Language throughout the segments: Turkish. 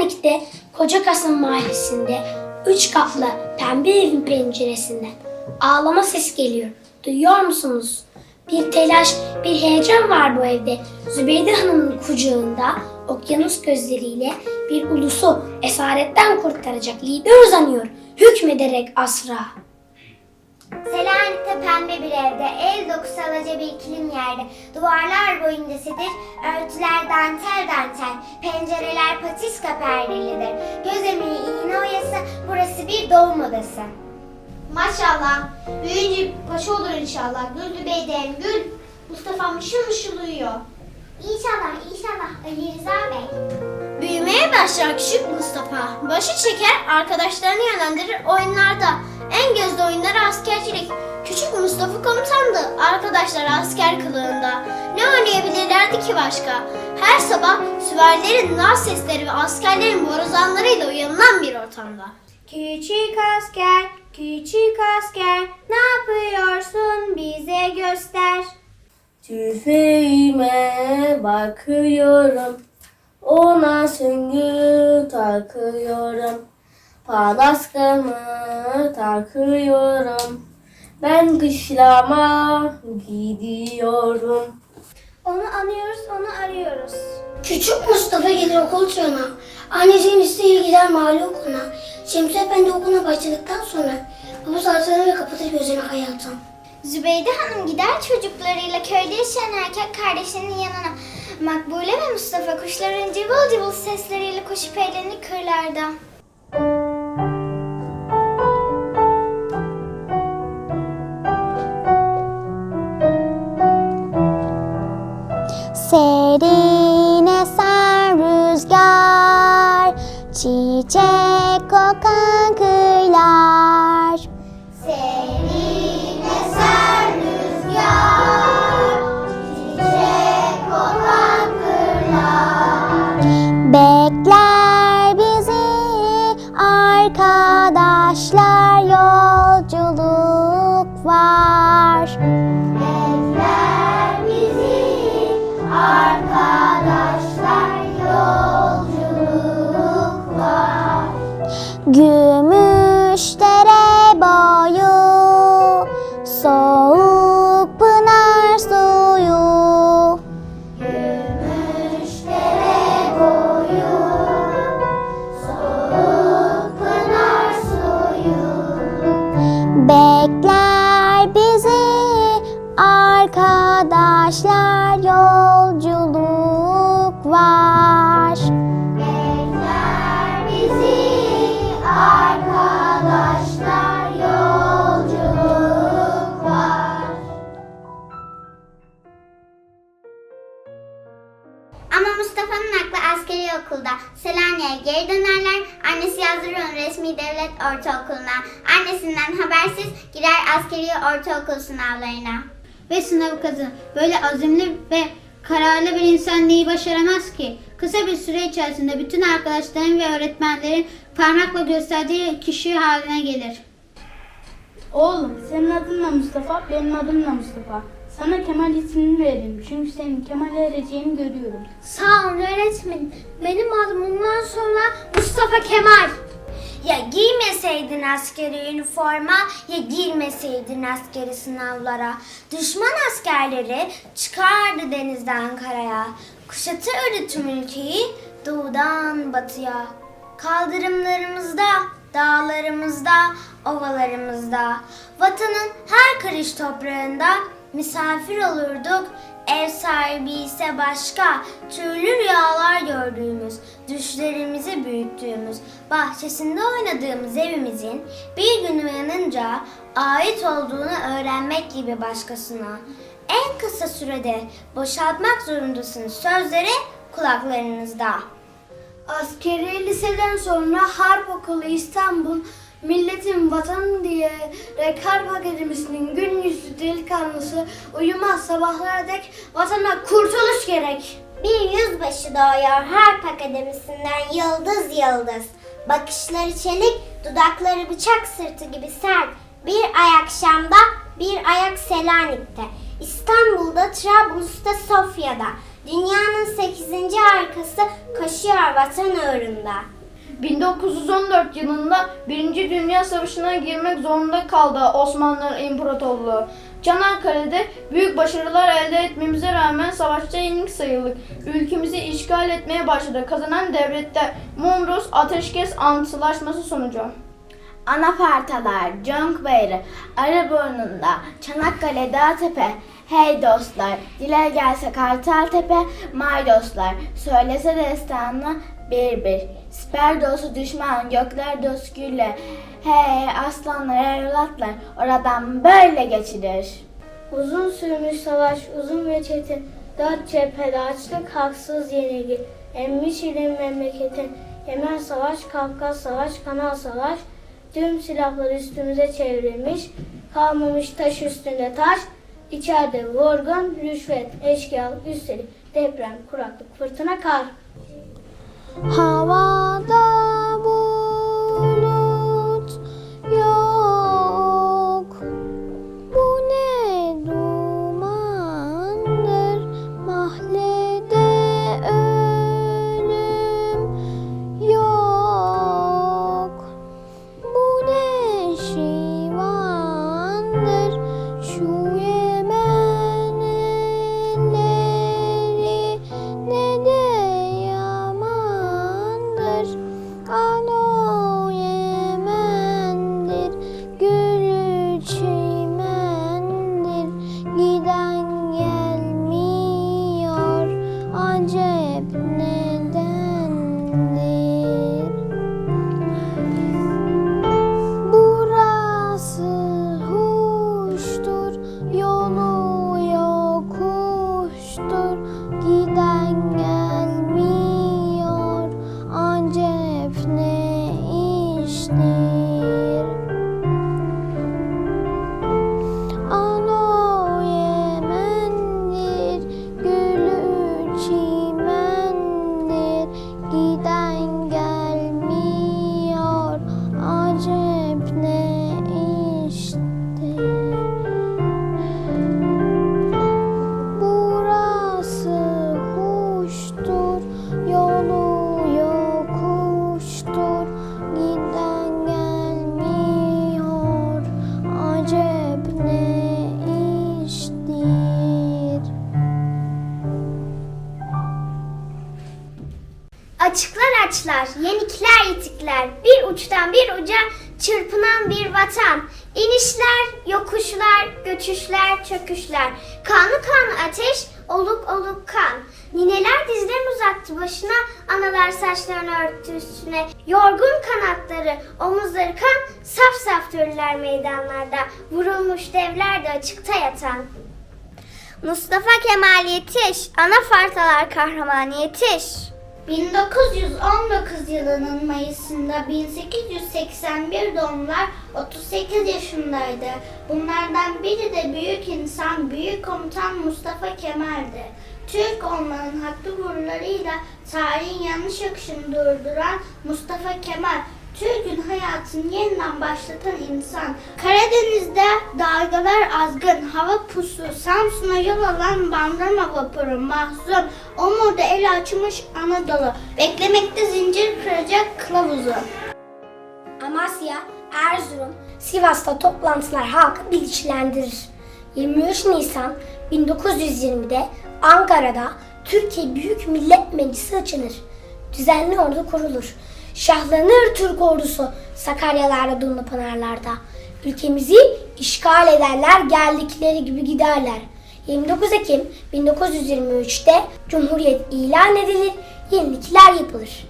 Selanik'te Koca Kasım Mahallesi'nde üç katlı pembe evin penceresinden ağlama ses geliyor. Duyuyor musunuz? Bir telaş, bir heyecan var bu evde. Zübeyde Hanım'ın kucağında okyanus gözleriyle bir ulusu esaretten kurtaracak lider uzanıyor. Hükmederek asra. Selanik'te pembe bir evde, el dokusu alaca bir kilim yerde. Duvarlar boyunca sedir, örtüler dantel dantel, pencereler patiska perdelidir. Göz emeği iğne oyası, burası bir doğum odası. Maşallah, büyüyünce paşa olur inşallah. Gül Zübeyde'm gül, Mustafa mışıl mışıl uyuyor. İnşallah, inşallah Ali Rıza Bey. Büyümeye başlar küçük Mustafa. Başı çeker, arkadaşlarını yönlendirir oyunlarda. En gözde oyunları askercilik. Küçük Mustafa komutandı, arkadaşlar asker kılığında. Ne oynayabilirlerdi ki başka? Her sabah süvarilerin naz sesleri ve askerlerin borazanlarıyla uyanılan bir ortamda. Küçük asker, küçük asker, ne yapıyorsun bize göster. Tüfeğime bakıyorum, ona süngü takıyorum, palaskamı takıyorum, ben kışlama gidiyorum. Onu anıyoruz, onu arıyoruz. Küçük Mustafa gelir okul çağına. Anneciğin isteği gider mahalle okuluna. Şemsi Efendi okuluna başladıktan sonra babası arsalarını ve kapatır gözlerini hayatım. Zübeyde Hanım gider çocuklarıyla köyde yaşayan erkek kardeşlerinin yanına. Makbule ve Mustafa kuşların cıvıl cıvıl sesleriyle koşup eğlenir kırlarda. Gümüşdere boyu soğuk pınar suyu. Gümüşdere boyu soğuk pınar suyu. Bekler bizi arkadaşlar yolculuk var. Arkadaşlar yolculuk var. Ama Mustafa'nın aklı askeri okulda. Selanik'e geri dönerler. Annesi yazdırır onu resmi devlet ortaokuluna. Annesinden habersiz girer askeri ortaokul sınavlarına. Ve sınav kazan. Böyle azimli ve kararlı bir insan neyi başaramaz ki? Kısa bir süre içerisinde bütün arkadaşların ve öğretmenlerin parmakla gösterdiği kişi haline gelir. Oğlum senin adın da Mustafa, benim adım da Mustafa. Sana Kemal ismini verelim çünkü senin Kemal ereceğini görüyorum. Sağ olun öğretmenim. Benim adım bundan sonra Mustafa Kemal. Ya giymeseydin askeri üniforma ya girmeseydin askeri sınavlara. Düşman askerleri çıkardı denizden karaya. Kuşatırdı tüm ülkeyi doğudan batıya. Kaldırımlarımızda, dağlarımızda, ovalarımızda, vatanın her karış toprağında misafir olurduk. Ev sahibi ise başka, türlü rüyalar gördüğümüz, düşlerimizi büyüttüğümüz, bahçesinde oynadığımız evimizin bir gün uyanınca ait olduğunu öğrenmek gibi başkasına. En kısa sürede boşaltmak zorundasınız sözleri kulaklarınızda. Askeri liseden sonra Harp Okulu İstanbul Milletin vatanı diye Harp Akademisi'nin gün yüzü delikanlısı uyumaz sabahlara dek vatana kurtuluş gerek. Bir yüzbaşı doğuyor Harp Akademisi'nden yıldız yıldız. Bakışları çelik, dudakları bıçak sırtı gibi sert. Bir ayak Şam'da, bir ayak Selanik'te. İstanbul'da, Trablus'ta, Sofya'da. Dünyanın 8. arkası koşuyor vatan uğrunda. 1914 yılında Birinci Dünya Savaşı'na girmek zorunda kaldı Osmanlı İmparatorluğu. Çanakkale'de büyük başarılar elde etmemize rağmen savaşta yenik sayıldık. Ülkemizi işgal etmeye başladı. Kazanan devlette Mondros Ateşkes Antlaşması sonucu. Anafartalar, Conk Bayırı, Arıburnu'nda, Çanakkale Dağtepe, Hey dostlar, dile gelse Kartaltepe, May dostlar, söylese destanı bir bir. Siper dostu düşman, gökler dost gülle, hey aslanlar, evlatlar, oradan böyle geçilir. Uzun sürmüş savaş, uzun ve çetin. Dört cephede açlık, haksız yenilgi. Emmiş ilim memleketin. Yemen savaş, Kafkas savaş, Kanal savaş. Tüm silahlar üstümüze çevrilmiş. Kalmamış taş üstünde taş. İçeride vurgun, rüşvet, eşkıyalık, üstelik deprem, kuraklık, fırtına, kar. 好哇的 Açıklar açlar, yenikler yitikler, bir uçtan bir uca çırpınan bir vatan. İnişler, yokuşlar, göçüşler, çöküşler. Kanlı kanlı ateş, oluk oluk kan. Nineler dizlerini uzattı başına, analar saçlarını örttü üstüne. Yorgun kanatları, omuzları kan, saf saf dürüler meydanlarda. Vurulmuş devler de açıkta yatan. Mustafa Kemal yetiş, anafartalar kahramanı yetiş. 1919 yılının Mayıs'ında 1881 doğumlar 38 yaşındaydı. Bunlardan biri de büyük insan, büyük komutan Mustafa Kemal'di. Türk olmanın haklı gururlarıyla tarihin yanlış akışını durduran Mustafa Kemal, Türk'ün hayatını yeniden başlatan insan. Karadeniz'de dalgalar azgın, hava pusu, Samsun'a yol alan bandırma vapuru mahzun, Omur'da el açmış Anadolu, beklemekte zincir kıracak kılavuzu. Amasya, Erzurum, Sivas'ta toplantılar halkı bilinçlendirir. 23 Nisan 1920'de Ankara'da Türkiye Büyük Millet Meclisi açılır. Düzenli ordu kurulur. Şahlanır Türk ordusu Sakaryalarda, Dumlupınarlarda. Ülkemizi işgal ederler, geldikleri gibi giderler. 29 Ekim 1923'te Cumhuriyet ilan edilir, yenilikler yapılır.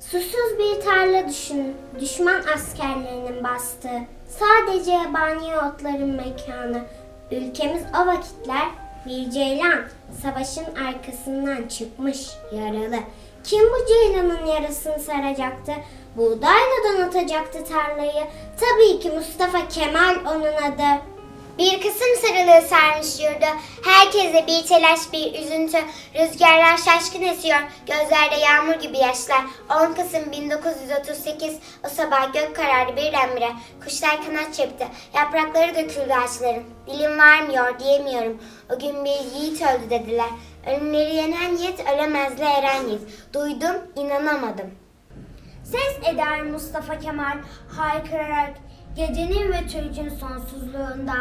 Susuz bir tarla düşün, düşman askerlerinin bastığı, sadece yabani otların mekanı. Ülkemiz o vakitler bir ceylan, savaşın arkasından çıkmış yaralı. Kim bu ceylanın yarasını saracaktı? Buğdayla donatacaktı tarlayı. Tabii ki Mustafa Kemal onun adı. Bir kısım sarılığı sarmış yurdu. Herkese bir telaş, bir üzüntü. Rüzgarlar şaşkın esiyor. Gözlerde yağmur gibi yaşlar. 10 Kasım 1938 o sabah gök karardı birdenbire. Kuşlar kanat çırptı. Yaprakları döküldü ağaçların. Dilim varmıyor diyemiyorum. O gün bir yiğit öldü dediler. Ölümleri yenen yiğit, ölemezle eren yiğit. Duydum, inanamadım. Ses eder Mustafa Kemal haykırarak gecenin ve tülcün sonsuzluğunda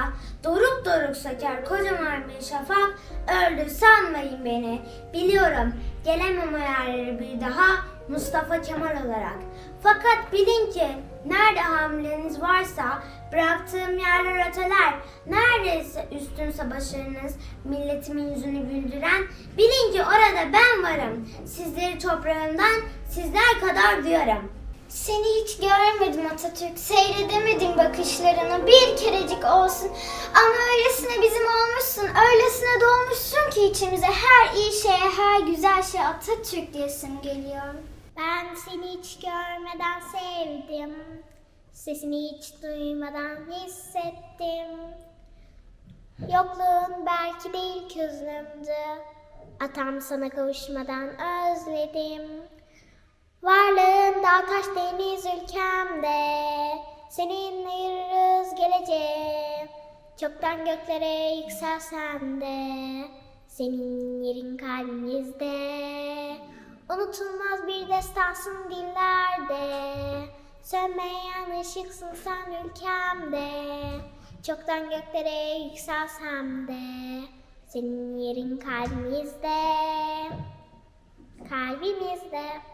doruk doruk söker kocaman bir şafak öldü sanmayın beni. Biliyorum gelemem o yerlere bir daha Mustafa Kemal olarak. Fakat bilin ki nerede hamleniz varsa bıraktığım yerler öteler. Neredeyse üstünse başarınız milletimin yüzünü güldüren bilin ki orada ben varım. Sizleri toprağından sizler kadar duyarım. Seni hiç görmedim Atatürk. Seyredemedim bakışlarını bir kerecik olsun. Ama öylesine bizim olmuşsun, öylesine dolmuşsun ki içimize her iyi şeye, her güzel şeye Atatürk diyesim geliyor. Ben seni hiç görmeden sevdim. Sesini hiç duymadan hissettim. Yokluğun belki değil közlümdü. Atam sana kavuşmadan özledim. Varlığın dağ taş deniz ülkemde. Seninle yürürüz geleceğe. Çoktan göklere yükselsem de. Senin yerin kalbimizde. Unutulmaz bir destansın dillerde. Sönmeyen ışıksın sen ülkemde. Çoktan göklere yükselsem de. Senin yerin kalbimizde. Kalbimizde.